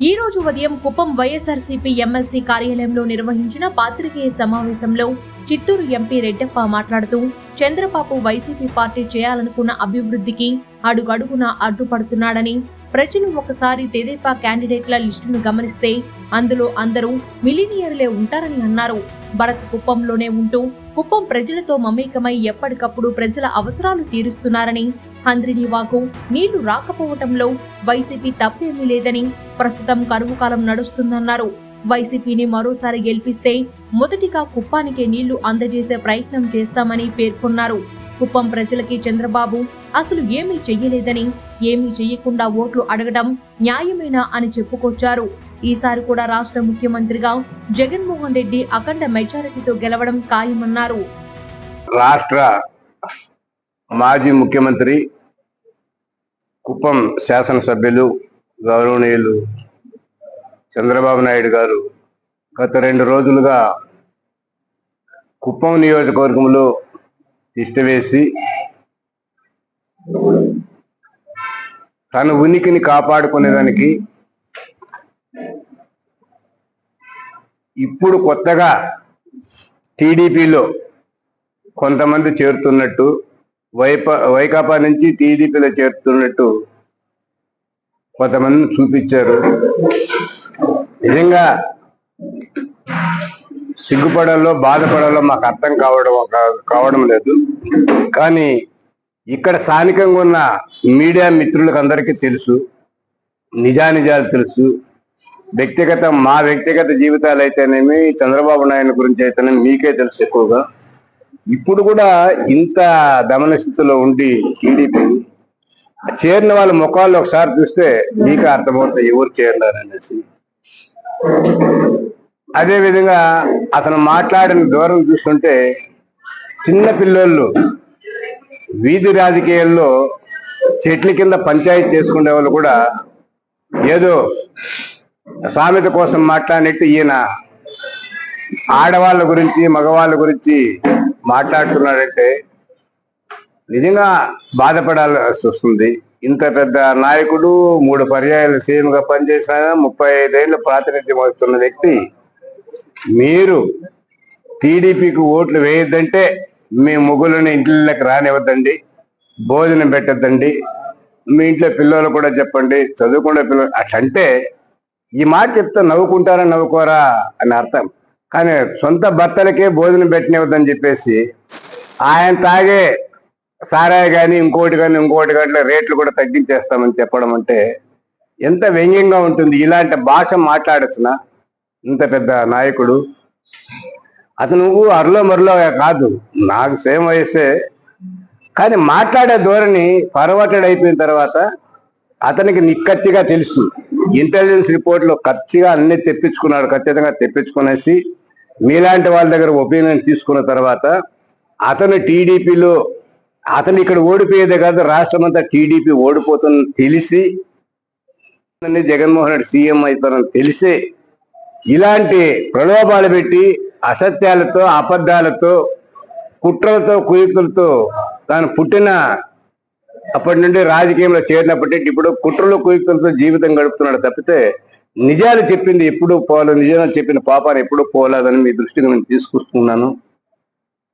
ఈ రోజు ఉదయం కుప్పం వైఎస్ఆర్సీపీ ఎమ్మెల్సీ కార్యాలయంలో నిర్వహించిన పాత్రికేయ సమావేశంలో చిత్తూరు ఎంపీ రెడ్డప్ప మాట్లాడుతూ చంద్రబాబు వైసీపీ పార్టీ చేయాలనుకున్న అభివృద్ధికి అడుగడుగున అడ్డుపడుతున్నాడని ప్రజలు ఒకసారి తెదేపా క్యాండిడేట్ల లిస్టును గమనిస్తే అందులో అందరూ మిలీనియర్లే ఉంటారని అన్నారు. భరత్ కుప్పంలోనే ఉంటూ కుప్పం ప్రజలతో మమేకమై ఎప్పటికప్పుడు ప్రజల అవసరాలు తీరుస్తున్నారని హంద్రినీవాకు నీళ్ళు రాకపోవటంలో వైసీపీ తప్పేమీ లేదని ప్రస్తుతం కరువు కాలం నడుస్తుందన్నారు. వైసీపీని మరోసారి గెలిపిస్తే మొదటిగా కుప్పానికే నీళ్ళు అందజేసే ప్రయత్నం చేస్తామని పేర్కొన్నారు. కుప్పం ప్రజలకి చంద్రబాబు అసలు ఏమీ చెయ్యలేదని ఏమీ చెయ్యకుండా ఓట్లు అడగడం న్యాయమేనా అని చెప్పుకొచ్చారు. ఈసారి కూడా రాష్ట్ర ముఖ్యమంత్రిగా జగన్మోహన్ రెడ్డి అఖండ మెజారిటీతో గెలవడం ఖాయమన్నారు. రాష్ట్ర మాజీ ముఖ్యమంత్రి కుప్పం శాసనసభ్యులు గౌరవనీయులు చంద్రబాబు నాయుడు గారు గత రెండు రోజులుగా కుప్పం నియోజకవర్గంలో తిష్టవేసి తన ఉనికిని కాపాడుకునేదానికి ఇప్పుడు కొత్తగా టీడీపీలో కొంతమంది చేరుతున్నట్టు వైప వైకాపా నుంచి టీడీపీలో చేరుతున్నట్టు కొంతమంది చూపించారు. నిజంగా సిగ్గుపడాలో బాధపడాలో మాకు అర్థం కావడం కావడం లేదు. కానీ ఇక్కడ స్థానికంగా ఉన్న మీడియా మిత్రులకు అందరికీ తెలుసు. నిజానిజాలు తెలుసు. వ్యక్తిగత మా వ్యక్తిగత జీవితాలు అయితేనేమి చంద్రబాబు నాయుడు గురించి అయితేనేమి మీకే తెలుసు ఎక్కువగా. ఇప్పుడు కూడా ఇంత దమన స్థితిలో ఉండి టీడీపీ చేరిన వాళ్ళ ముఖాల్లో ఒకసారి చూస్తే మీకు అర్థమవుతుంది ఎవరు చేరినారు అనేసి అదే విధంగా అతను మాట్లాడిన దూరం చూస్తుంటే చిన్న పిల్లోళ్ళు వీధి రాజకీయాల్లో చెట్ల కింద పంచాయతీ చేసుకునే వాళ్ళు కూడా ఏదో సామెత కోసం మాట్లాడినట్టు ఈయన ఆడవాళ్ళ గురించి మగవాళ్ళ గురించి మాట్లాడుతున్నాడంటే నిజంగా బాధపడాల్సి వస్తుంది. ఇంత పెద్ద నాయకుడు మూడు పర్యాయాలు సీఎం గా పనిచేసిన ముప్పై ఐదేళ్ళు ప్రాతినిధ్యం వస్తున్న వ్యక్తి మీరు టీడీపీకి ఓట్లు వేయొద్దంటే మీ ముగ్గులని ఇంట్లోకి రానివ్వద్దండి భోజనం పెట్టద్దండి మీ ఇంట్లో పిల్లలు కూడా చెప్పండి చదువుకునే పిల్లలు అట్లంటే ఈ మాట చెప్తే నవ్వుకుంటారా నవ్వుకోరా అని అర్థం. కానీ సొంత భర్తలకే భోజనం పెట్టినవద్దని చెప్పేసి ఆయన తాగే సారాయి కానీ ఇంకోటి కానీ ఇంకోటి కానీ రేట్లు కూడా తగ్గించేస్తామని చెప్పడం అంటే ఎంత వ్యంగ్యంగా ఉంటుంది. ఇలాంటి భాష మాట్లాడచ్చిన ఇంత పెద్ద నాయకుడు అతను అరలో మరలో కాదు. నాకు సేమ్ వయసే. కానీ మాట్లాడే ధోరణి పరవటెడ్ అయిపోయిన తర్వాత అతనికి నిక్కచ్చిగా తెలుసు. ఇంటెలిజెన్స్ రిపోర్ట్లో ఖచ్చితంగా అన్ని తెప్పించుకున్నాడు. ఖచ్చితంగా తెప్పించుకునేసి మీలాంటి వాళ్ళ దగ్గర ఒపీనియన్ తీసుకున్న తర్వాత అతను టీడీపీలో అతను ఇక్కడ ఓడిపోయేదే కాదు రాష్ట్రం అంతా టీడీపీ ఓడిపోతుందని తెలిసి జగన్మోహన్ రెడ్డి సీఎం అవుతారని తెలిసే ఇలాంటి ప్రలోభాలు పెట్టి అసత్యాలతో అబద్ధాలతో కుట్రలతో కుయుక్తులతో తాను పుట్టిన అప్పటి నుండి రాజకీయంలో చేరినప్పటి ఇప్పుడు కుట్రలు కుయుక్తులతో జీవితం గడుపుతున్నాడు తప్పితే నిజాలు చెప్పింది ఎప్పుడు పోలేదు నిజాలు చెప్పిన పాపాన్ని ఎప్పుడు పోలేదని మీ దృష్టికి నేను తీసుకొస్తున్నాను.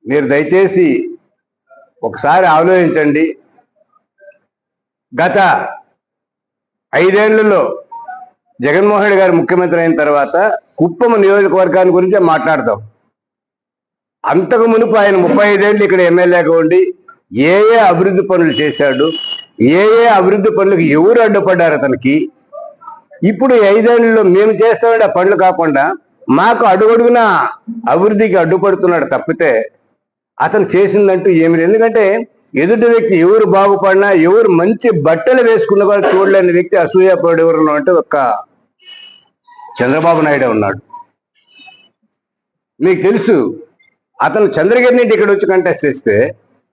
మీరు దయచేసి ఒకసారి ఆలోచించండి. గత ఐదేళ్ళలో జగన్మోహన్ రెడ్డి గారు ముఖ్యమంత్రి అయిన తర్వాత కుప్పం నియోజకవర్గాన్ని గురించే మాట్లాడతాం అంతకు మునుపు ఆయన ముప్పై ఐదేళ్ళు ఇక్కడ ఎమ్మెల్యేగా ఉండి ఏ ఏ అభివృద్ధి పనులు చేశాడు ఏ ఏ అభివృద్ధి పనులకు ఎవరు అడ్డుపడ్డారు అతనికి ఇప్పుడు ఈ ఐదేళ్ళలో మేము చేస్తామంటే ఆ పనులు కాకుండా మాకు అడుగడుగున అభివృద్ధికి అడ్డుపడుతున్నాడు తప్పితే అతను చేసిందంటూ ఏమి ఎందుకంటే ఎదుటి వ్యక్తి ఎవరు బాగుపడినా ఎవరు మంచి బట్టలు వేసుకున్న వాళ్ళు చూడలేని వ్యక్తి అసూయపడు ఎవరు అంటే ఒక చంద్రబాబు నాయుడే ఉన్నాడు. మీకు తెలుసు అతను చంద్రగిరి నుండి ఇక్కడ వచ్చి కంటెస్ట్ చేస్తే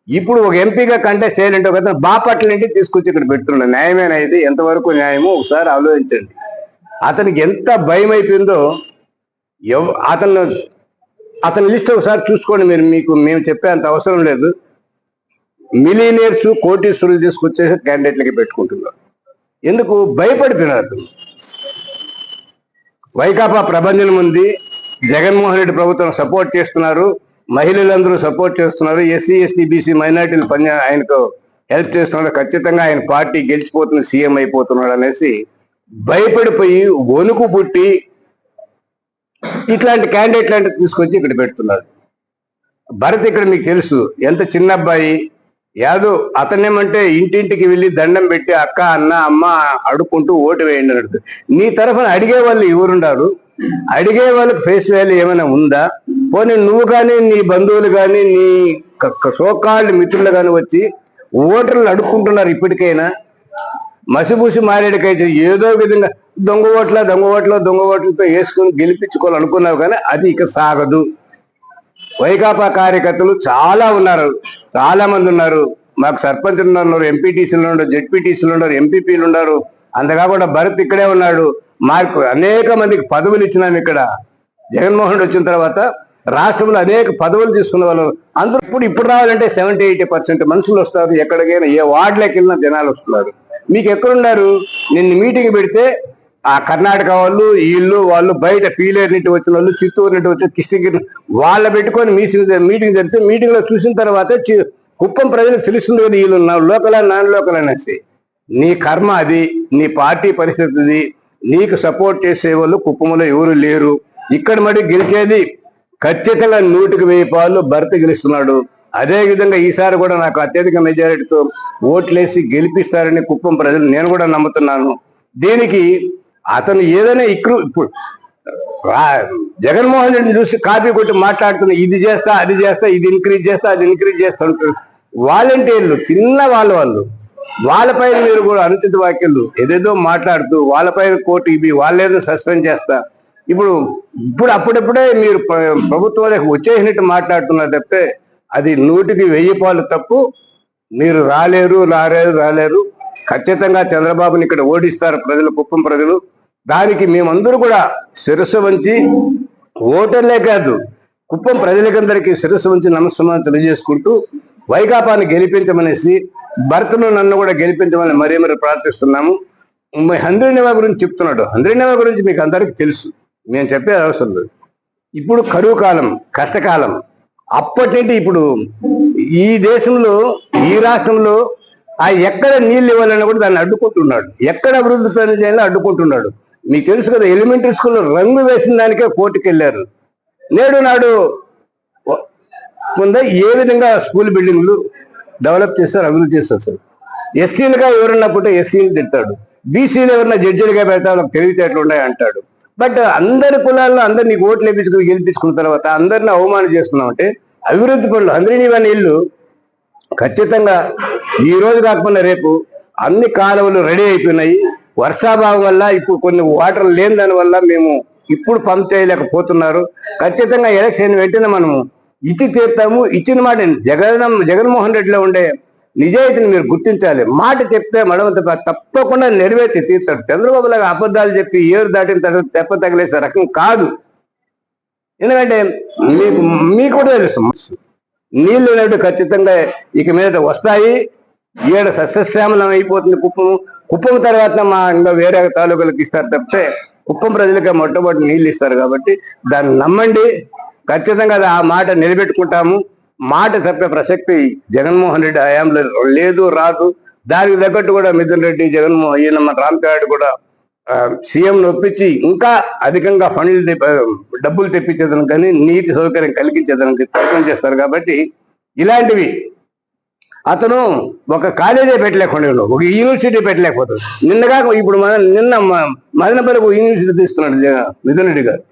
ఇప్పుడు ఒక ఎంపీగా కంటెస్ట్ చేయాలంటే ఒక అతను బాపట్ల నుండి తీసుకొచ్చి ఇక్కడ పెడుతున్నాడు. న్యాయమేనా ఇది ఎంతవరకు న్యాయమో ఒకసారి ఆలోచించండి. అతనికి ఎంత భయం అయిపోయిందో ఎవ అతను అతని లిస్ట్ ఒకసారి చూసుకోండి మీరు మీకు మేము చెప్పేంత అవసరం లేదు. మిలీనియర్స్ కోటీశ్వరులు తీసుకొచ్చేసి క్యాండిడేట్లకి పెట్టుకుంటున్నారు. ఎందుకు? భయపడిపోయినారు అతను. వైకాపా ప్రబంధనం ఉంది జగన్మోహన్ రెడ్డి ప్రభుత్వం సపోర్ట్ చేస్తున్నారు. మహిళలందరూ సపోర్ట్ చేస్తున్నారు. ఎస్సీ ఎస్టీ బీసీ మైనార్టీలు పని ఆయనకు హెల్ప్ చేస్తున్నారు. ఖచ్చితంగా ఆయన పార్టీ గెలిచిపోతున్న సీఎం అయిపోతున్నాడు అనేసి భయపడిపోయి వణుకు పుట్టి ఇట్లాంటి క్యాండిడేట్ లాంటివి తీసుకొచ్చి ఇక్కడ పెడుతున్నారు. భరత్ ఇక్కడ మీకు తెలుసు ఎంత చిన్న అబ్బాయి. యాదో అతనేమంటే ఇంటింటికి వెళ్ళి దండం పెట్టి అక్క అన్న అమ్మ అడుక్కుంటూ ఓటు వేయండి అన్నాడు. నీ తరఫున అడిగే వాళ్ళు ఎవరుండారు? అడిగే వాళ్ళకి ఫేస్ వాల్యూ ఏమైనా ఉందా? పోనీ నువ్వు కానీ నీ బంధువులు కానీ నీ సోకాళ్ళు మిత్రులు కానీ వచ్చి ఓటర్లు అడుక్కుంటున్నారు ఇప్పటికైనా. మసిబూసి మారేడుకైతే ఏదో విధంగా దొంగ ఓట్ల దొంగ ఓట్ల దొంగ ఓట్లతో వేసుకుని గెలిపించుకోవాలనుకున్నావు కానీ అది ఇక సాగదు. వైకాపా కార్యకర్తలు చాలా ఉన్నారు. చాలా మంది ఉన్నారు. మాకు సర్పంచులు ఉన్నారు ఎంపీటీసీలు ఉన్నారు జెడ్పీటీసీలు ఉన్నారు ఎంపీపీలు ఉన్నారు. అంతకాకుండా భరత్ ఇక్కడే ఉన్నాడు. మాకు అనేక మందికి పదవులు ఇచ్చినాం ఇక్కడ. జగన్మోహన్ రెడ్డి వచ్చిన తర్వాత రాష్ట్రంలో అనేక పదవులు తీసుకున్న వాళ్ళు అందరూ ఇప్పుడు ఇప్పుడు రావాలంటే సెవెంటీ ఎయిటీ పర్సెంట్ మనుషులు వస్తారు. ఎక్కడికైనా ఏ వార్డులోకి వెళ్ళినా జనాలు వస్తున్నారు. మీకు ఎక్కడున్నారు? నిన్న మీటింగ్ పెడితే ఆ కర్ణాటక వాళ్ళు వీళ్ళు వాళ్ళు బయట పీలేరు నుండి వచ్చిన వాళ్ళు చిత్తూరు నుండి వచ్చిన కృష్ణగిరి వాళ్ళ పెట్టుకొని మీటింగ్ మీటింగ్ జరిగితే మీటింగ్లో చూసిన తర్వాత చి- కుప్పం ప్రజలకు తెలుస్తుంది కదా వీళ్ళు లోకల్ నాన్ లోకల్ అనేసి. నీ కర్మ అది నీ పార్టీ పరిస్థితి నీకు సపోర్ట్ చేసే వాళ్ళు కుప్పంలో ఎవరు లేరు. ఇక్కడ మరి గెలిచేది ఖచ్చితంగా నూటికి వెయ్యి పాలు భర్త గెలుస్తున్నాడు. అదేవిధంగా ఈసారి కూడా నాకు అత్యధిక మెజారిటీతో ఓట్లేసి గెలిపిస్తారని కుప్పం ప్రజలు నేను కూడా నమ్ముతున్నాను. దీనికి అతను ఏదైనా ఇక్రు ఇప్పుడు జగన్మోహన్ రెడ్డిని చూసి కాపీ కొట్టి మాట్లాడుతున్న ఇది చేస్తా అది చేస్తా ఇది ఇంక్రీజ్ చేస్తా అది ఇంక్రీజ్ చేస్తా అంటారు వాలంటీర్లు చిన్న వాళ్ళ వాళ్ళు వాళ్ళపైన మీరు కూడా అనుచిత వ్యాఖ్యలు ఏదేదో మాట్లాడుతూ వాళ్ళపైన కోర్టు ఇవి వాళ్ళేదో సస్పెండ్ చేస్తా ఇప్పుడు ఇప్పుడు అప్పుడప్పుడే మీరు ప్ర- ప్రభుత్వాలకు వచ్చేసినట్టు మాట్లాడుతున్నారు తప్పితే అది నూటికి వెయ్యి పాలు తప్పు. మీరు రాలేరు రాలేరు రాలేరు. ఖచ్చితంగా చంద్రబాబుని ఇక్కడ ఓడిస్తారు ప్రజలు కుప్పం ప్రజలు. దానికి మేమందరూ కూడా శిరస్సు వంచి ఓటర్లే కాదు కుప్పం ప్రజలకందరికీ శిరస్సు వంచి నమస్కారం తెలియజేసుకుంటూ వైకాపాన్ని గెలిపించమనేసి భర్తను నన్ను కూడా గెలిపించమని మరీ మరీ ప్రార్థిస్తున్నాము. హంద్రీనివా గురించి చెప్తున్నాడు. హంద్రీనివా గురించి మీకు అందరికీ తెలుసు. మేము చెప్పే అవసరం లేదు. ఇప్పుడు కరువు కాలం కష్టకాలం అప్పటి ఇప్పుడు ఈ దేశంలో ఈ రాష్ట్రంలో ఆ ఎక్కడ నీళ్ళు ఇవ్వాలన్నా కూడా దాన్ని అడ్డుకుంటున్నాడు. ఎక్కడ అభివృద్ధి చేయాలని అడ్డుకుంటున్నాడు. మీకు తెలుసు కదా ఎలిమెంటరీ స్కూల్లో రంగు వేసిన దానికే కోర్టుకు వెళ్ళారు నేడు నాడు వ- కింద ఏ విధంగా స్కూల్ బిల్డింగ్లు డెవలప్ చేస్తారు అభివృద్ధి చేస్తారు సార్? ఎస్సీలుగా ఎవరన్నా పుట్టే ఎస్సీలు తింటాడు బీసీలు ఎవరన్నా జడ్జీలుగా పెడతా వాళ్ళకి తెలివితేటలు ఉన్నాయి అంటాడు బట్ అందరి కులాల్లో అందరు నీకు ఓట్లు వేపించుకుని గెలిపించుకున్న తర్వాత అందరిని అవమానం చేస్తున్నావు అంటే అభివృద్ధి పనులు అందరినీ ఇవన్నీ ఇల్లు ఖచ్చితంగా ఈ రోజు కాకపోయినా రేపు అన్ని కాలువలు రెడీ అయిపోయినాయి. వర్షాభావం వల్ల ఇప్పుడు కొన్ని వాటర్ లేని దాని వల్ల మేము ఇప్పుడు పంప్ చేయలేకపోతున్నారు. ఖచ్చితంగా ఎలక్షన్ వెంటనే మనము ఇచ్చి తీర్తాము. ఇచ్చిన మాట జగన్ జగన్మోహన్ రెడ్డిలో ఉండే నిజాయితీని మీరు గుర్తించాలి. మాట చెప్తే మడవంత తప్పకుండా నెరవేర్చి తీర్తాడు చంద్రబాబు లాగా అబద్ధాలు చెప్పి ఏరు దాటిన తర్వాత తెప్ప తగిలేసే రకం కాదు. ఎందుకంటే మీకు మీకు కూడా తెలుసు. నీళ్ళు అనేవి ఖచ్చితంగా ఇక మీద వస్తాయి. ఏడు సస్యశ్యామలం అయిపోతుంది కుప్పం కుప్పం తర్వాత మా ఇంకా వేరే తాలూకాలకు ఇస్తారు తప్పితే కుప్పం ప్రజలకి మొట్టమొదటి నీళ్ళు ఇస్తారు కాబట్టి దాన్ని నమ్మండి. ఖచ్చితంగా ఆ మాట నిలబెట్టుకుంటాము. మాట తప్పే ప్రసక్తి జగన్మోహన్ రెడ్డి హయాంలో లేదు రాదు. దానికి తగ్గట్టు కూడా మిథున్ రెడ్డి జగన్మోహన్ ఈయన మన రామచారెడ్డి కూడా సీఎం ఒప్పించి ఇంకా అధికంగా ఫండ్లు డబ్బులు తెప్పించేదానికి కానీ నీటి సౌకర్యం కలిగించేదానికి ప్రయత్నం చేస్తారు కాబట్టి ఇలాంటివి. అతను ఒక కాలేజీ పెట్టలేకుండా ఉన్నాడు. ఒక యూనివర్సిటీ పెట్టలేకపోతుంది నిన్నగా ఇప్పుడు మన నిన్న మ- మదనపల్లికి ఒక యూనివర్సిటీ తీస్తున్నాడు మిథున్ రెడ్డి గారు.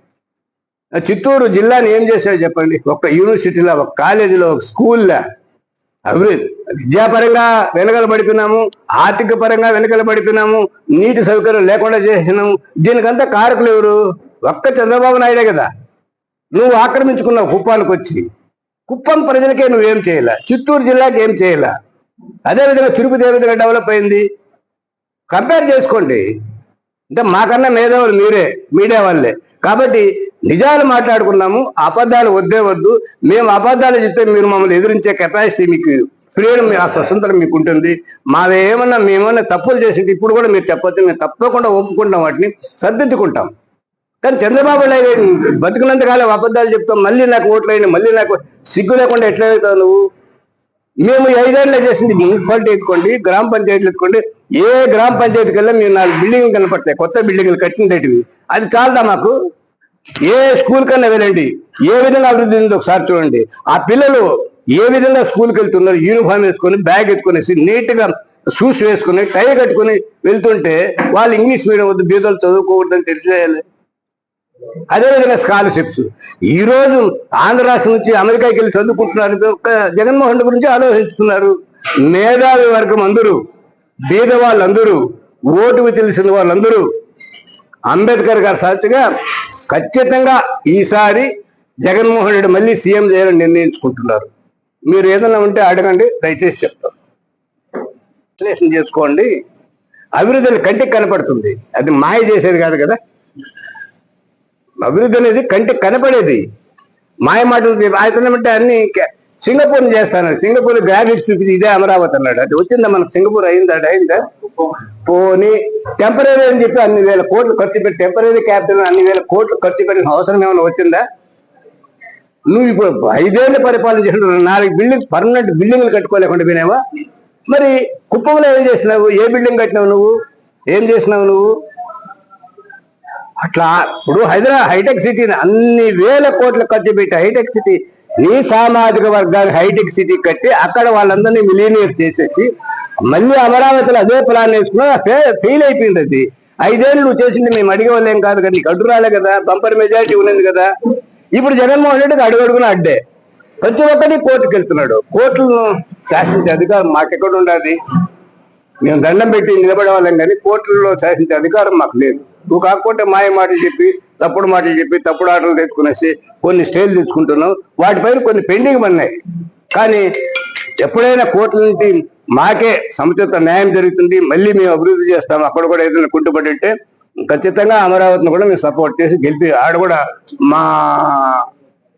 చిత్తూరు జిల్లాని ఏం చేశాడు చెప్పండి? ఒక యూనివర్సిటీలో ఒక కాలేజీలో ఒక స్కూల్లో. అభివృద్ధి విద్యాపరంగా వెనకల పడిపోయినాము ఆర్థిక పరంగా వెనకలు పడిపోయినాము నీటి సౌకర్యం లేకుండా చేసినాము. దీనికంతా కారకులు ఎవరు? ఒక్క చంద్రబాబు నాయుడే కదా. నువ్వు ఆక్రమించుకున్నావు కుప్పానికి వచ్చి. కుప్పం ప్రజలకే నువ్వేం చేయలే? చిత్తూరు జిల్లాకి ఏం చేయలే? అదేవిధంగా తిరుపతి ఏ విధంగా డెవలప్ అయింది? కంపేర్ చేసుకోండి. అంటే మాకన్నా మేధావులు మీరే మీడియా వాళ్ళే. కాబట్టి నిజాలు మాట్లాడుకున్నాము అబద్ధాలు వద్దే వద్దు. మేము అబద్ధాలు చెప్తే మీరు మమ్మల్ని ఎదిరించే కెపాసిటీ మీకు ఫ్రీడమ్ ఆ స్వతంత్రం మీకు ఉంటుంది. మావి ఏమన్నా మేమన్నా తప్పులు చేసింది ఇప్పుడు కూడా మీరు చెప్పొచ్చు. మేము తప్పకుండా ఒప్పుకుంటాం వాటిని సర్దిద్దుకుంటాం. కానీ చంద్రబాబు నాయుడు బతుకున్నంత అబద్ధాలు చెప్తాం. మళ్ళీ నాకు ఓట్లు అయినా మళ్ళీ నాకు సిగ్గు లేకుండా ఎట్లా నువ్వు? మేము ఐదేళ్ళు చేసింది మున్సిపాలిటీ ఎత్తుకోండి గ్రామ పంచాయతీలు ఎత్తుకోండి. ఏ గ్రామ పంచాయతీకి కల్లా మీరు నాలుగు బిల్డింగ్లు కనపడతాయి కొత్త బిల్డింగ్లు కట్టినవి అది చాలదా మాకు? ఏ స్కూల్ కన్నా వెళ్ళండి ఏ విధంగా అభివృద్ధి ఉందో ఒకసారి చూడండి. ఆ పిల్లలు ఏ విధంగా స్కూల్కి వెళ్తున్నారు యూనిఫామ్ వేసుకొని బ్యాగ్ ఎత్తుకునేసి నీట్గా షూస్ వేసుకుని టై కట్టుకుని వెళ్తుంటే వాళ్ళు ఇంగ్లీష్ మీడియం వద్ద బీదలు చదువుకోకూడదని తెలిసేయాలి. అదేవిధంగా స్కాలర్షిప్స్ ఈ రోజు ఆంధ్ర రాష్ట్రం నుంచి అమెరికాకి వెళ్ళి చదువుకుంటున్నారు. జగన్మోహన్ రెడ్డి గురించి ఆలోచిస్తున్నారు. మేధావి వర్గం అందరూ బీద వాళ్ళందరూ ఓటుకు తెలిసిన వాళ్ళందరూ అంబేద్కర్ గారు సాక్షిగా ఖచ్చితంగా ఈసారి జగన్మోహన్ రెడ్డి మళ్ళీ సీఎం చేయాలని నిర్ణయించుకుంటున్నారు. మీరు ఏదైనా ఉంటే అడగండి దయచేసి చెప్తాం విశ్లేషణ చేసుకోండి. అభివృద్ధి కంటికి కనపడుతుంది. అది మాయ చేసేది కాదు కదా. అభివృద్ధి అనేది కంటికి కనపడేది. మాయ మాటలు ఆయన అంటే అన్ని సింగపూర్ని సింగపూర్ చేస్తాను. సింగపూర్ గ్రాఫిక్స్ చూపించి ఇదే అమరావతి అన్నాడు. అది వచ్చిందా మనకు? సింగపూర్ అయిందా? అయిందా? పోనీ టెంపరీ అని చెప్పి అన్ని వేల కోట్లు ఖర్చు పెట్టి టెంపరీ క్యాపిటల్ అన్ని వేల కోట్లు ఖర్చు పెట్టిన అవసరం ఏమైనా వచ్చిందా? నువ్వు ఇప్పుడు ఐదేళ్ళు పరిపాలన చేసిన నాలుగు బిల్డింగ్ పర్మనెంట్ బిల్డింగ్లు కట్టుకోలేకుండా పోయినావా? మరి కుప్పంలో ఏం చేసినావు? ఏ బిల్డింగ్ కట్టినావు నువ్వు? ఏం చేసినావు నువ్వు? అట్లా ఇప్పుడు హైదరాబాద్ హైటెక్ సిటీ అన్ని వేల కోట్ల ఖర్చు పెట్టి హైటెక్ సిటీ నీ సామాజిక వర్గానికి హైటెక్ సిటీ కట్టి అక్కడ వాళ్ళందరినీ మిలీనియర్ చేసేసి మళ్ళీ అమరావతిలో అదే ప్లాన్ వేసుకున్నా ఫెయిల్ అయిపోయింది అది. ఐదేళ్ళు నువ్వు చేసింది మేము అడిగేవాళ్ళేం కాదు కదా నీకు అడ్డు రాలే కదా బంపర్ మెజారిటీ ఉన్నది కదా. ఇప్పుడు జగన్మోహన్ రెడ్డికి అడుగడుగున అడ్డే. ప్రతి ఒక్కటి కోర్టుకు వెళ్తున్నాడు. కోర్టులను శాసించే అధికారం మాకెక్కడ ఉండాలి మేము దండం పెట్టి నిలబడే వాళ్ళం కానీ కోర్టుల్లో శాసించే అధికారం మాకు లేదు. నువ్వు కాకపోతే మాయ మాటలు చెప్పి తప్పుడు మాటలు చెప్పి తప్పుడు ఆటలు తెచ్చుకునేసి కొన్ని స్టేలు తెచ్చుకుంటున్నావు. వాటిపైన కొన్ని పెండింగ్ ఉన్నాయి. కానీ ఎప్పుడైనా కోర్టు నుంచి మాకే సముచిత న్యాయం జరుగుతుంది మళ్ళీ మేము అభివృద్ధి చేస్తాం అక్కడ కూడా ఏదైనా కుంటుపడి ఉంటే ఖచ్చితంగా అమరావతిని కూడా మేము సపోర్ట్ చేసి గెలిపి ఆడ కూడా మా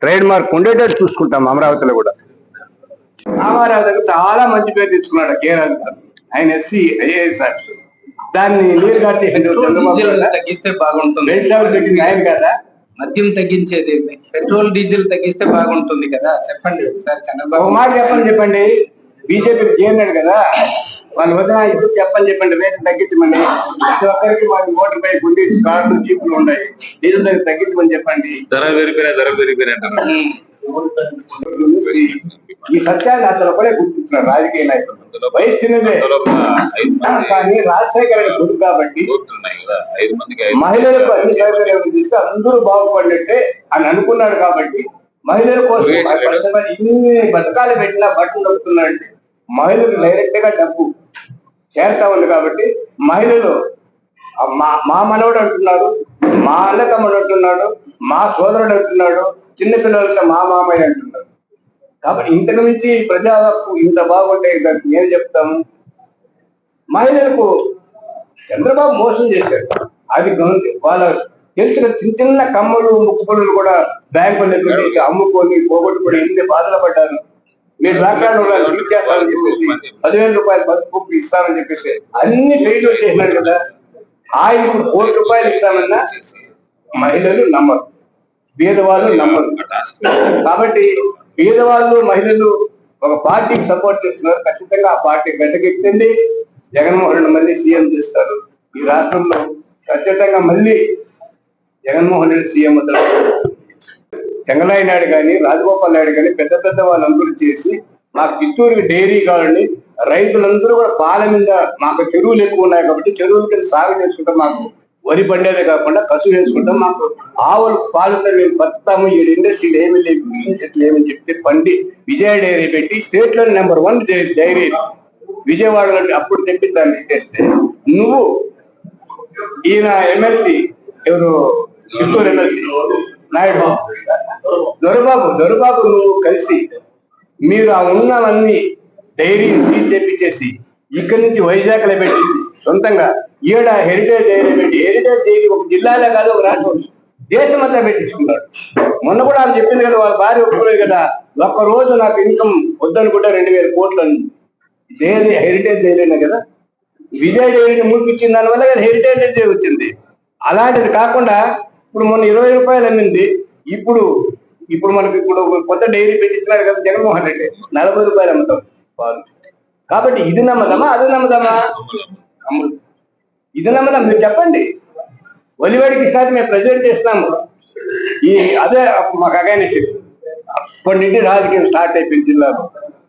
ట్రేడ్ మార్క్ ఉండేటట్టు చూసుకుంటాం అమరావతిలో కూడా. అమరావతి చాలా మంచి పేరు తెచ్చుకున్నాడు కేరాజు గారు. ఆయన ఎస్సీ ఐఏఎస్ ఆఫీసర్ దాన్ని నీరు తగ్గిస్తే బాగుంటుంది. ఆయన కదా. మద్యం తగ్గించేది పెట్రోల్ డీజిల్ తగ్గిస్తే బాగుంటుంది కదా? చెప్పండి సార్ చంద్రబాబు. మాట చెప్పని చెప్పండి. బీజేపీ చేయన్నాడు కదా? వాళ్ళ వద్ద ఇప్పుడు చెప్పని చెప్పండి. రేటు తగ్గించమని. ప్రతి ఒక్కరికి మాకు మోటార్ బైక్ ఉంది కార్లు జీపులు ఉన్నాయి. డీజిల్ దగ్గర తగ్గించమని చెప్పండి. ధర పెరిగిపోయినా ధర పెరిగిపోయినా అంటారు ఈ సత్యాన్ని అతను ఒకడే గుర్తించినారు రాజకీయ నాయకులు. వయసు చిన్నదే. కానీ రాజశేఖర కొడుకు కాబట్టి మహిళలకు అన్ని సౌకర్యాలు తీస్తే అందరూ బాగుపడినట్టే అని అనుకున్నాడు కాబట్టి మహిళల కోసం ఇన్ని బతకాలు పెట్టినా బట్టలు నొక్కుతున్నాడంటే మహిళలకు డైరెక్ట్గా డబ్బు చేరుతా ఉంది కాబట్టి మహిళలు మా మనవడు అంటున్నారు మా అన్న తమ్ముడు అంటున్నాడు మా సోదరుడు అంటున్నాడు చిన్నపిల్లలకి మా మామయ్య అంటున్నారు. కాబట్టి ఇంతకు మించి ప్రజా హక్కు ఇంత బాగుంటే దానికి ఏం చెప్తాము మహిళలకు చంద్రబాబు మోసం చేశారు అది గమనించి వాళ్ళ తెలిసిన చిన్న చిన్న కమ్మలు ముక్కుపడులు కూడా బ్యాంకులు పెట్టేసి అమ్ముకొని పోగొట్టుకొని ఎన్ని బాధలు పడ్డారు. మీరు బ్యాక్గ్రౌండ్ చేస్తారని చెప్పేసి పదివేల రూపాయలు బస్ బుక్ ఇస్తారని చెప్పేసి అన్ని ఫెయిల్ చేసినారు కదా. ఆయన ఇప్పుడు కోటి రూపాయలు ఇస్తానన్నా మహిళలు నమ్మరు. బీదవాళ్ళు నమ్మరు. కాబట్టి బీదవాళ్ళు మహిళలు ఒక పార్టీకి సపోర్ట్ చేస్తున్నారు. ఖచ్చితంగా ఆ పార్టీ గడ్డకెత్తింది జగన్మోహన్ రెడ్డి మళ్ళీ సీఎం చేస్తారు. ఈ రాష్ట్రంలో ఖచ్చితంగా మళ్ళీ జగన్మోహన్ రెడ్డి సీఎం అవుతారు. చెంగలాయి నాయుడు కానీ రాజగోపాల్ నాయుడు కానీ పెద్ద పెద్ద వాళ్ళందరూ చేసి మాకు చిత్తూరుకి డైరీ కావాలని రైతులందరూ కూడా పాల మీద మాకు చెరువులు ఎక్కువ ఉన్నాయి కాబట్టి చెరువులు సాగు చేసుకుంటే మాకు వరి పండేదే కాకుండా కసు వేసుకుంటాం. మాకు ఆవులు పాలతో మేము బతాము ఈ ఇండస్ట్రీలు ఏమి లేవు చెట్లు ఏమని చెప్తే పండి. విజయ డైరీ పెట్టి స్టేట్లో నెంబర్ వన్ డైరీ. విజయవాడలో అప్పుడు తెప్పి దాన్ని పెట్టేస్తే నువ్వు ఈయన ఎమ్మెల్సీ ఎవరు? చిత్తూరు ఎమ్మెల్సీ. నాయుడు. దొరబాబు దొరబాబు నువ్వు కలిసి మీరు ఆ ఉన్నవన్నీ డైరీ సీజ్ చేపించేసి ఇక్కడి నుంచి వైజాగ్లో పెట్టించి సొంతంగా ఈడ హెరిటేజ్ పెట్టి హెరిటేజ్ డైరీ ఒక జిల్లాలో కాదు ఒక రాష్ట్రం దేశమంతా పెట్టించుకున్నాడు మొన్న కూడా ఆమె చెప్పింది కదా వాళ్ళ భార్య ఒప్పుకోలేదు కదా. ఒక్క రోజు నాకు ఇన్కమ్ వద్దనుకుంటే రెండు వేల కోట్లు అని డైరీ హెరిటేజ్ డైరీనే కదా? విజయ్ డైరీని ముడిపించిన దానివల్ల కదా హెరిటేజ్ డైరీ వచ్చింది. అలాంటిది కాకుండా ఇప్పుడు మొన్న ఇరవై రూపాయలు అమ్మింది. ఇప్పుడు ఇప్పుడు మనకి ఇప్పుడు కొత్త డైరీ పెట్టించినారు కదా జగన్మోహన్ రెడ్డి. నలభై రూపాయలు అమ్ముతాం. పాలు కాబట్టి ఇది నమ్మదమా అది నమ్మదమా? అమ్ముడు ఇది నమ్మదా. మీరు చెప్పండి. ఒలివాడి కృష్ణాకి మేము ప్రెజెంట్ చేస్తున్నాము. ఈ అదే మాకు అగైనెస్ట్ అప్పటి నుండి రాజకీయం స్టార్ట్ అయిపోయింది జిల్లాలో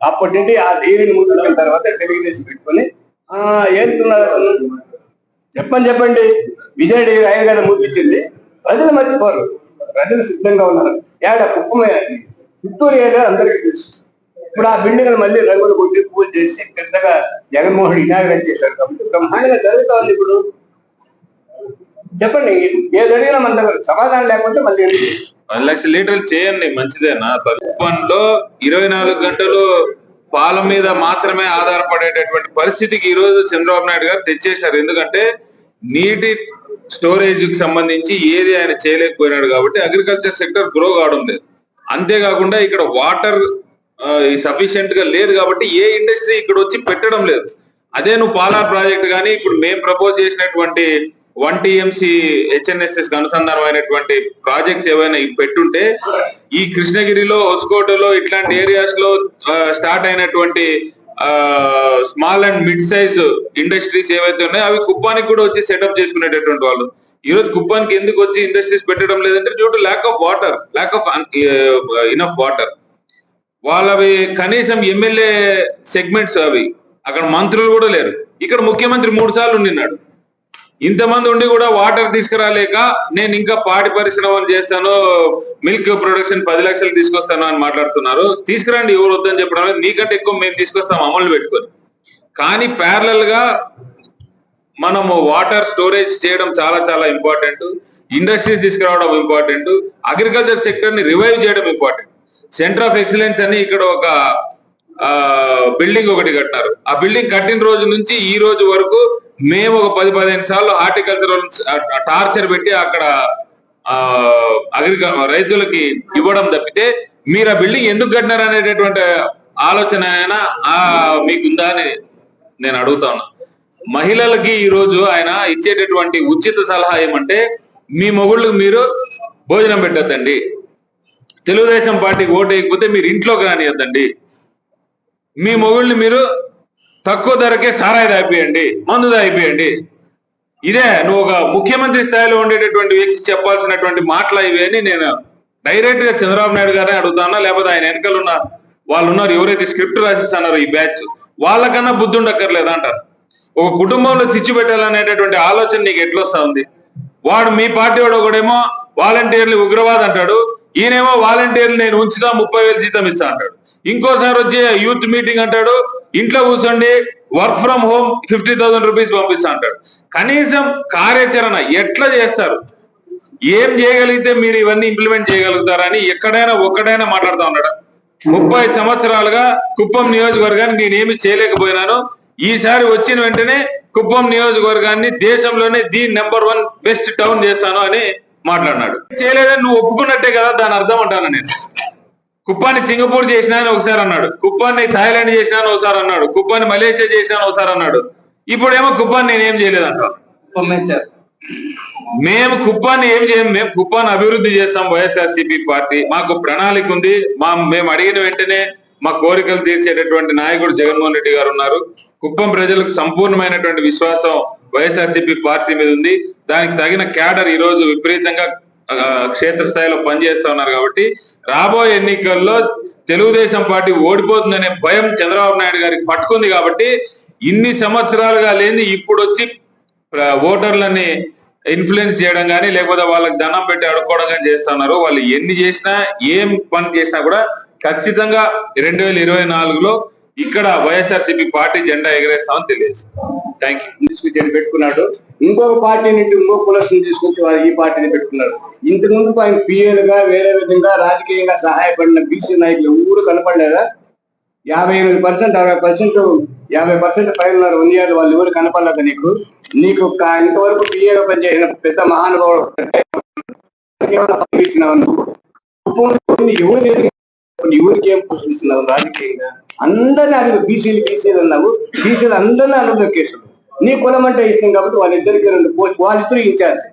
అప్పటి నుండి ఆ దేవిని ముందుకెళ్ళిన తర్వాత తెలుగుదేశం పెట్టుకొని ఆ ఏడుతున్నారు చెప్పండి చెప్పండి. విజయ్ డైరీ ఆయన కదా ముద్దిచ్చింది ప్రజలు మర్చిపోరు. ప్రజలు సిద్ధంగా ఉన్నారు. ఏడ కుప్పమే చుట్టూరు చిత్తూరు ఏరియా అందరికీ తెలుసు. ఇప్పుడు ఆ బిల్డింగ్ మళ్ళీ రంగులు కొట్టి పూజ చేసి పెద్దగా జగన్మోహన్ ఇనాగరేట్ చేశారు కాబట్టి బ్రహ్మాండంగా జరుగుతా ఉంది ఇప్పుడు. చెప్పండి ఏది అడిగినా మన దగ్గర సమాధానం లేకుంటే మళ్ళీ పది లక్షల లీటర్లు చేయండి మంచిదేనా? లో ఇరవై నాలుగు గంటలు పాల మీద మాత్రమే ఆధారపడేటటువంటి పరిస్థితికి ఈ రోజు చంద్రబాబు నాయుడు గారు తెచ్చేసినారు ఎందుకంటే నీటి స్టోరేజ్కి సంబంధించి ఏది ఆయన చేయలేకపోయినాడు కాబట్టి అగ్రికల్చర్ సెక్టర్ గ్రో కావడం లేదు. అంతేకాకుండా ఇక్కడ వాటర్ సఫిషియెంట్గా లేదు కాబట్టి ఏ ఇండస్ట్రీ ఇక్కడ వచ్చి పెట్టడం లేదు. అదే నువ్వు పాలార్ ప్రాజెక్ట్ కానీ ఇప్పుడు మేము ప్రపోజ్ చేసినటువంటి వన్ టిఎంసి హెచ్ఎన్ఎస్ఎస్కి అనుసంధానమైనటువంటి ప్రాజెక్ట్స్ ఏవైనా పెట్టుంటే ఈ కృష్ణగిరిలో హొస్కోటలో ఇట్లాంటి ఏరియాస్లో స్టార్ట్ అయినటువంటి small and mid size industries ఏవైతే ఉన్నాయో అవి కుప్పానికి కూడా వచ్చి సెటప్ చేసుకునేటటువంటి వాళ్ళు. ఈ రోజు కుప్పానికి ఎందుకు వచ్చి ఇండస్ట్రీస్ పెట్టడం లేదంటే due to lack of water lack of enough water వాళ్ళవి కనీసం ఎమ్మెల్యే సెగ్మెంట్స్ అవి. అక్కడ మంత్రులు కూడా లేరు. ఇక్కడ ముఖ్యమంత్రి మూడు సార్లు ఉండినాడు ఇంతమంది ఉండి కూడా వాటర్ తీసుకురాలేక నేను ఇంకా పాడి పరిశ్రమలు చేస్తాను మిల్క్ ప్రొడక్షన్ పది లక్షలు తీసుకొస్తాను అని మాట్లాడుతున్నారు. తీసుకురండి ఎవరు వద్దని చెప్పడం నీకంటే ఎక్కువ మేము తీసుకొస్తాం అమలు పెట్టుకొని. కానీ ప్యారలల్గా మనము వాటర్ స్టోరేజ్ చేయడం చాలా చాలా ఇంపార్టెంట్ ఇండస్ట్రీస్ తీసుకురావడం ఇంపార్టెంట్ అగ్రికల్చర్ సెక్టర్ని రివైవ్ చేయడం ఇంపార్టెంట్ సెంటర్ ఆఫ్ ఎక్సలెన్స్ అని ఇక్కడ ఒక బిల్డింగ్ ఒకటి కట్టినారు. ఆ బిల్డింగ్ కట్టిన రోజు నుంచి ఈ రోజు వరకు మేము ఒక పది పదిహేను సార్లు హార్టికల్చరల్ టార్చర్ పెట్టి అక్కడ అగ్రికల్ రైతులకి ఇవ్వడం తప్పితే మీరు ఆ బిల్డింగ్ ఎందుకు కట్టినారు అనేటటువంటి ఆలోచన అయినా మీకు మీకుందా అని నేను అడుగుతా ఉన్నా. మహిళలకి ఈ రోజు ఆయన ఇచ్చేటటువంటి ఉచిత సలహా ఏమంటే మీ మొగుళ్ళకి మీరు భోజనం పెట్టద్దండి. తెలుగుదేశం పార్టీకి ఓటు వేయకపోతే మీరు ఇంట్లోకి రానియద్దండి మీ మొగుళ్ళని మీరు తక్కువ ధరకే సారాయి దాయిపోయండి మందు దాయిపోయండి ఇదే నువ్వు ఒక ముఖ్యమంత్రి స్థాయిలో ఉండేటటువంటి వ్యక్తి చెప్పాల్సినటువంటి మాటలు ఇవి అని నేను డైరెక్ట్గా చంద్రబాబు నాయుడు గారిని అడుగుతానా? లేకపోతే ఆయన వెనకలు ఉన్న వాళ్ళు ఉన్నారు ఎవరైతే స్క్రిప్ట్ రాసిస్తున్నారో ఈ బ్యాచ్ వాళ్ళకన్నా బుద్ధి ఉండక్కర్లేదు అంటారు? ఒక కుటుంబంలో చిచ్చు పెట్టాలనేటటువంటి ఆలోచన నీకు ఎట్లొస్తా ఉంది? వాడు మీ పార్టీ వాడు ఒకడేమో వాలంటీర్లు ఉగ్రవాద్ అంటాడు ఈయనేమో వాలంటీర్లు నేను ఉంచుతా ముప్పై వేలు జీతం ఇస్తా అంటాడు. ఇంకోసారి వచ్చి యూత్ మీటింగ్ అంటాడు ఇంట్లో కూర్చోండి work from home fifty thousand rupees పంపిస్తా అంటాడు. కనీసం కార్యాచరణ ఎట్లా చేస్తారు? ఏం చేయగలిగితే మీరు ఇవన్నీ ఇంప్లిమెంట్ చేయగలుగుతారని ఎక్కడైనా ఒక్కడైనా మాట్లాడుతూ ఉన్నాడు? ముప్పై సంవత్సరాలుగా కుప్పం నియోజకవర్గాన్ని నేనేమి చేయలేకపోయినాను. ఈసారి వచ్చిన వెంటనే కుప్పం నియోజకవర్గాన్ని దేశంలోనే the number one best town చేస్తాను అని మాట్లాడినాడు. చేయలేదని నువ్వు ఒప్పుకున్నట్టే కదా దాని అర్థం అంటాను నేను. కుప్పాన్ని సింగపూర్ చేసినా అని ఒకసారి అన్నాడు. కుప్పాన్ని థాయిలాండ్ చేసినా అని ఒకసారి అన్నాడు. కుప్పాన్ని మలేషియా చేసినా అని ఒకసారి అన్నాడు. ఇప్పుడేమో కుప్పాన్ని నేనేం పంపించారు. మేము కుప్పాన్ని ఏం చేయం మేము కుప్పాన్ని అభివృద్ధి చేస్తాం వైఎస్ఆర్సీపీ పార్టీ. మాకు ప్రణాళిక ఉంది. మా మేము అడిగిన వెంటనే మా కోరికలు తీర్చేటటువంటి నాయకుడు జగన్మోహన్ రెడ్డి గారు ఉన్నారు. కుప్పం ప్రజలకు సంపూర్ణమైనటువంటి విశ్వాసం వైఎస్ఆర్సీపీ పార్టీ మీద ఉంది. దానికి తగిన క్యాడర్ ఈ రోజు విపరీతంగా క్షేత్రస్థాయిలో పనిచేస్తా ఉన్నారు కాబట్టి రాబోయే ఎన్నికల్లో తెలుగుదేశం పార్టీ ఓడిపోతుందనే భయం చంద్రబాబు నాయుడు గారికి పట్టుకుంది కాబట్టి ఇన్ని సంవత్సరాలుగా లేని ఇప్పుడు వచ్చి ఓటర్లని ఇన్ఫ్లుయెన్స్ చేయడం కానీ లేకపోతే వాళ్ళకి దండం పెట్టి అడుక్కోవడం కానీ చేస్తున్నారు వాళ్ళు ఎన్ని చేసినా ఏం పని చేసినా కూడా ఖచ్చితంగా రెండు వేల ఇరవై నాలుగులో ఇక్కడ వైఎస్ఆర్సీపీ పార్టీ జెండా ఎగరేస్తామని తెలియజేస్తాం థ్యాంక్ యూ తీసుకొచ్చి పెట్టుకున్నాడు? ఇంకొక పార్టీ నుండి ఇంకో కులస్ని తీసుకొచ్చి వారు ఈ పార్టీని పెట్టుకున్నారు ఇంతకు ముందు ఆయన పిఏలుగా వేరే విధంగా రాజకీయంగా సహాయపడిన బీసీ నాయకులు ఊరు కనపడలేదా? యాభై ఎనిమిది పర్సెంట్ అరవై పర్సెంట్ యాభై పర్సెంట్ పైన ఉన్నారు వన్ ఇయర్ వాళ్ళు ఎవరు కనపడలేదు నీకు? నీకు ఇంతవరకు పిఏగా పనిచేసిన పెద్ద మహానుభావుడు కేవలం ఎవరు ఎవరికి ఏం పోషిస్తున్నావు రాజకీయంగా. అందరినీ అడుగు బీసీలు బీసీలు అన్నావు. బీసీలు అందరినీ అనుభవికేసాడు నీ కులం అంటే ఇష్టం కాబట్టి వాళ్ళిద్దరికి రెండు పోస్ట్ వాళ్ళిద్దరు ఇన్ఛార్జ్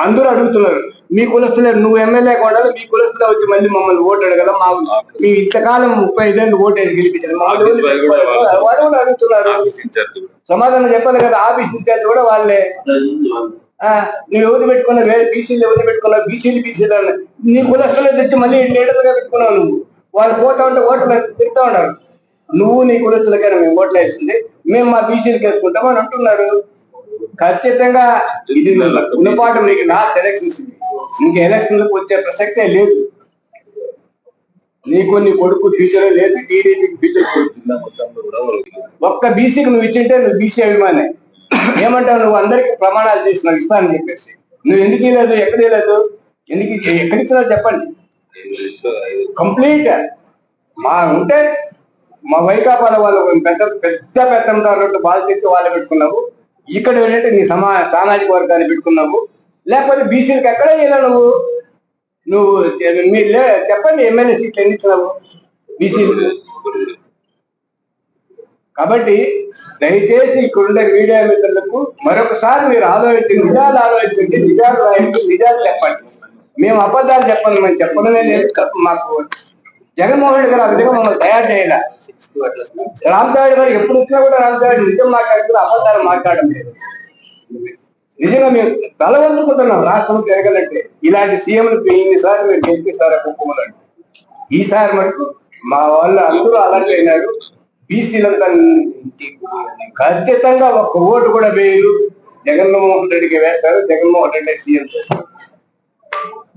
అందరూ అడుగుతున్నారు మీ కులస్తులే నువ్వు ఎమ్మెల్యే ఉండాలి మీ కులస్తులే వచ్చి మళ్ళీ మమ్మల్ని ఓటు అడగల? మా మీ ఇంతకాలం ముప్పై ఐదేళ్ళు ఓటు వేసి గెలిపించారు. వాళ్ళే. అడుగుతున్నారు. సమాధానం చెప్పాలి కదా ఆఫీస్ ఇన్ఛార్జ్ కూడా వాళ్ళే. ఆ, నువ్వు ఎవరు పెట్టుకున్నావు? వేరే బీసీలు ఎవరు పెట్టుకున్నావు? బీసీలు బీసీలు నీ కులస్తులే తెచ్చి మళ్ళీ లీడర్లుగా పెట్టుకున్నావు నువ్వు. వాళ్ళు పోతా ఉంటే ఓట్లు తిరుగుతూ ఉన్నారు. నువ్వు నీ కులస్తులకైనా మేము ఓట్లు వేసింది మేము మా బీసీలకు వేసుకుంటాం అని అంటున్నారు. ఖచ్చితంగా ఇది ఉన్నపాటు నీకు లాస్ట్ ఎలక్షన్స్ ఇంకా ఎలక్షన్లకు వచ్చే ప్రసక్తే లేదు. నీకు నీ కొడుకు ఫ్యూచర్ లేదు టీడీపీకి ఫ్యూచర్ ఒక్క బీసీకి నువ్వు ఇచ్చింటే నువ్వు బీసీ అభిమానే. ఏమంటావు నువ్వు? అందరికి ప్రమాణాలు చేసినావు ఇస్తానని చెప్పేసి. నువ్వు ఎందుకు ఇవ్వలేదు ఎక్కడ ఇవ్వలేదు ఎందుకు ఎక్కడిచ్చినా చెప్పండి. కంప్లీట్ మా ఉంటే మా వైకాపాల వాళ్ళు పెద్ద పెద్ద పెద్ద బాధ తెచ్చి వాళ్ళు పెట్టుకున్నావు. ఇక్కడ ఏంటంటే నీ సమా సామాజిక వర్గాన్ని పెట్టుకున్నావు. లేకపోతే బీసీలకు ఎక్కడ ఇలా నువ్వు? నువ్వు మీరు చెప్పండి ఎమ్మెల్యే సీట్లు ఎన్ని ఇచ్చినావు? బీసీలు కాబట్టి దయచేసి ఇక్కడ ఉండే మీడియా మిత్రులకు మరొకసారి మీరు ఆలోచించండి నిజాలు ఆలోచించండి నిజాలు రాయండి నిజాలు చెప్పండి. మేము అబద్ధాలు చెప్పండి మేము చెప్పడమే లేదు. మాకు జగన్మోహన్ రెడ్డి గారు ఆ విధంగా మమ్మల్ని తయారు చేయాల. రామచారి గారు ఎప్పుడు వచ్చినా కూడా రామచారి నిజం మాట్లాడుతూ అబద్ధాలు మాట్లాడడం లేదు. నిజంగా మేము బలవంతుకుంటున్నాం రాష్ట్రం జరగాలంటే ఇలాంటి సీఎంలు ఇన్నిసార్లు మీరు గెలిపిస్తారా కుప్పమని ఈసారి మటుకు మా వాళ్ళు అందరూ అలర్ట్ అయినారు. బీసీలంతా ఖచ్చితంగా ఒక్క ఓటు కూడా వేయరు. జగన్మోహన్ రెడ్డికి వేస్తారు. జగన్మోహన్ రెడ్డి సీఎం చేస్తారు.